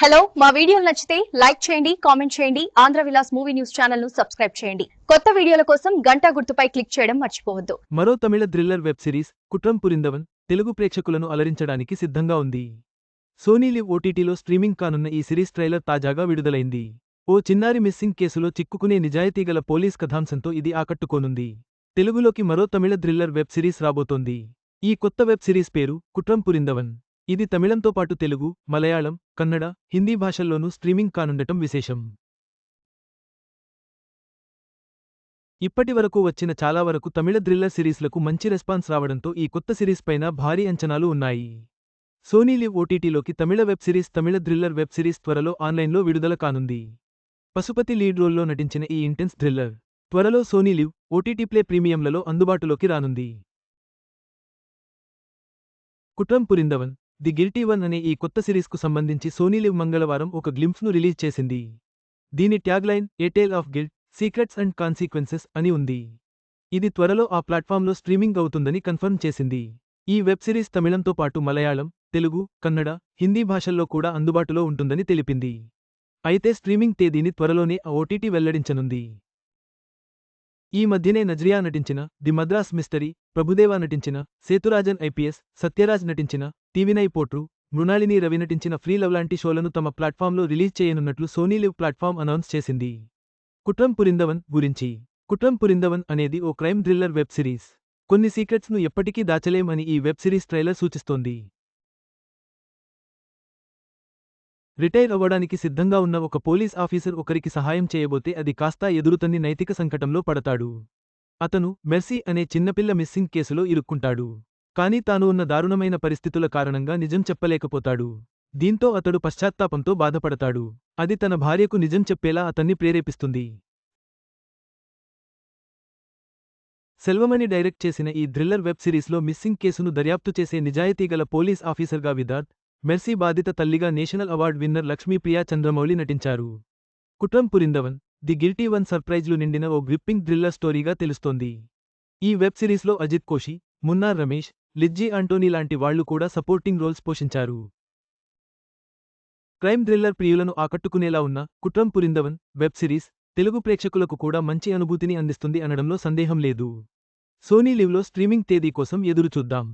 Hello మా వీడియోలు నచ్చితే లైక్ చేయండి కామెంట్ చేయండి ఆంధ్ర విలాస్ మూవీ న్యూస్ ఛానల్ను సబ్స్క్రైబ్ చేయండి. కొత్త వీడియోల కోసం గంటా గుర్తుపై క్లిక్ చేయడం మర్చిపోవద్దు. మరో Tamil thriller web series Kuttram Purindhavan Telugu ప్రేక్షకులను అలరించడానికి సిద్ధంగా ఉంది. సోనీ ఓటీటీలో స్ట్రీమింగ్ కానున్న ఈ సిరీస్ ట్రైలర్ తాజాగా విడుదలైంది. ఓ చిన్నారి మిస్సింగ్ కేసులో చిక్కుకునే నిజాయితీగల పోలీస్ కథాంశంతో ఇది ఆకట్టుకోనుంది. తెలుగులోకి మరో తమిళ థ్రిల్లర్ వెబ్ సిరీస్ రాబోతోంది. ఈ కొత్త వెబ్ సిరీస్ పేరు కుట్రం పురిందవన్. ఇది తమిళంతో పాటు తెలుగు మలయాళం కన్నడ హిందీ భాషల్లోనూ స్ట్రీమింగ్ కానుండటం విశేషం. ఇప్పటివరకు వచ్చిన చాలా వరకు తమిళ థ్రిల్లర్ సిరీస్లకు మంచి రెస్పాన్స్ రావడంతో ఈ కొత్త సిరీస్ పైన భారీ అంచనాలు ఉన్నాయి. Sony Liv ఓటీటీలోకి Tamil web series Tamil thriller web series త్వరలో ఆన్లైన్లో విడుదల కానుంది. పశుపతి లీడ్ రోల్లో నటించిన ఈ ఇంటెన్స్ థ్రిల్లర్ త్వరలో సోనీ లివ్ ఓటీటీ ప్లే ప్రీమియంలలో అందుబాటులోకి రానుంది. Kuttram Purindhavan the guilty one అనే ఈ కొత్త సిరీస్కు సంబంధించి సోనీ లివ్ మంగళవారం ఒక గ్లింఫ్ను రిలీజ్ చేసింది. దీని tagline a tale of guilt secrets and consequences అని ఉంది. ఇది త్వరలో ఆ ప్లాట్ఫామ్లో స్ట్రీమింగ్ అవుతుందని కన్ఫర్మ్ చేసింది. ఈ వెబ్ సిరీస్ తమిళంతో పాటు మలయాళం తెలుగు కన్నడ హిందీ భాషల్లో కూడా అందుబాటులో ఉంటుందని తెలిపింది. అయితే స్ట్రీమింగ్ తేదీని త్వరలోనే ఆ ఓటీటీ వెల్లడించనుంది. ఈ మధ్యనే నజ్రియా నటించిన ది మద్రాస్ మిస్టరీ ప్రభుదేవా నటించిన సేతురాజన్ ఐపీఎస్ సత్యరాజ్ నటించిన టీవీనై పోట్రు. మృణాలిని రవి నటించిన ఫ్రీ లవ్ లాంటి షోలను తమ ప్లాట్ఫామ్లో రిలీజ్ చేయనున్నట్లు సోనీ లివ్ ప్లాట్ఫామ్ అనౌన్స్ చేసింది. కుట్రం పురిందవన్ గురించి. కుట్రం పురిందవన్ అనేది ఓ క్రైమ్ థ్రిల్లర్ వెబ్ సిరీస్. కొన్ని సీక్రెట్స్ను ఎప్పటికీ దాచలేం అని ఈ వెబ్ సిరీస్ ట్రైలర్ సూచిస్తోంది. రిటైర్ అవ్వడానికి సిద్ధంగా ఉన్న ఒక పోలీస్ ఆఫీసర్ ఒకరికి సహాయం చేయబోతే అది కాస్తా ఎదురుతన్ని నైతిక సంకటంలో పడతాడు. అతను మెర్సీ అనే చిన్నపిల్ల మిస్సింగ్ కేసులో ఇరుక్కుంటాడు. కానీ తాను ఉన్న దారుణమైన పరిస్థితుల కారణంగా నిజం చెప్పలేకపోతాడు. దీంతో అతడు పశ్చాత్తాపంతో బాధపడతాడు. అది తన భార్యకు నిజం చెప్పేలా అతన్ని ప్రేరేపిస్తుంది. సెల్వమణి డైరెక్ట్ చేసిన ఈ థ్రిల్లర్ వెబ్ సిరీస్లో మిస్సింగ్ కేసును దర్యాప్తు చేసే నిజాయితీగల పోలీస్ ఆఫీసర్గా విదార్థ్ మెర్సీ బాధిత తల్లిగా national award winner Lakshmipriya Chandramouli నటించారు. Kuttram Purindhavan the guilty one సర్ప్రైజ్లు నిండిన ఓ గ్రిప్పింగ్ థ్రిల్లర్ స్టోరీగా తెలుస్తోంది. ఈ వెబ్ సిరీస్లో అజిత్ కోషి మున్నార్ రమేష్ లిజ్జీ ఆంటోనీ లాంటి వాళ్ళు కూడా సపోర్టింగ్ రోల్స్ పోషించారు. క్రైమ్ థ్రిల్లర్ ప్రియులను ఆకట్టుకునేలా ఉన్న కుట్రం పురిందవన్ వెబ్ సిరీస్ తెలుగు ప్రేక్షకులకు కూడా మంచి అనుభూతిని అందిస్తుంది అనడంలో సందేహం లేదు. సోనీ లివ్లో స్ట్రీమింగ్ తేదీ కోసం ఎదురుచూద్దాం.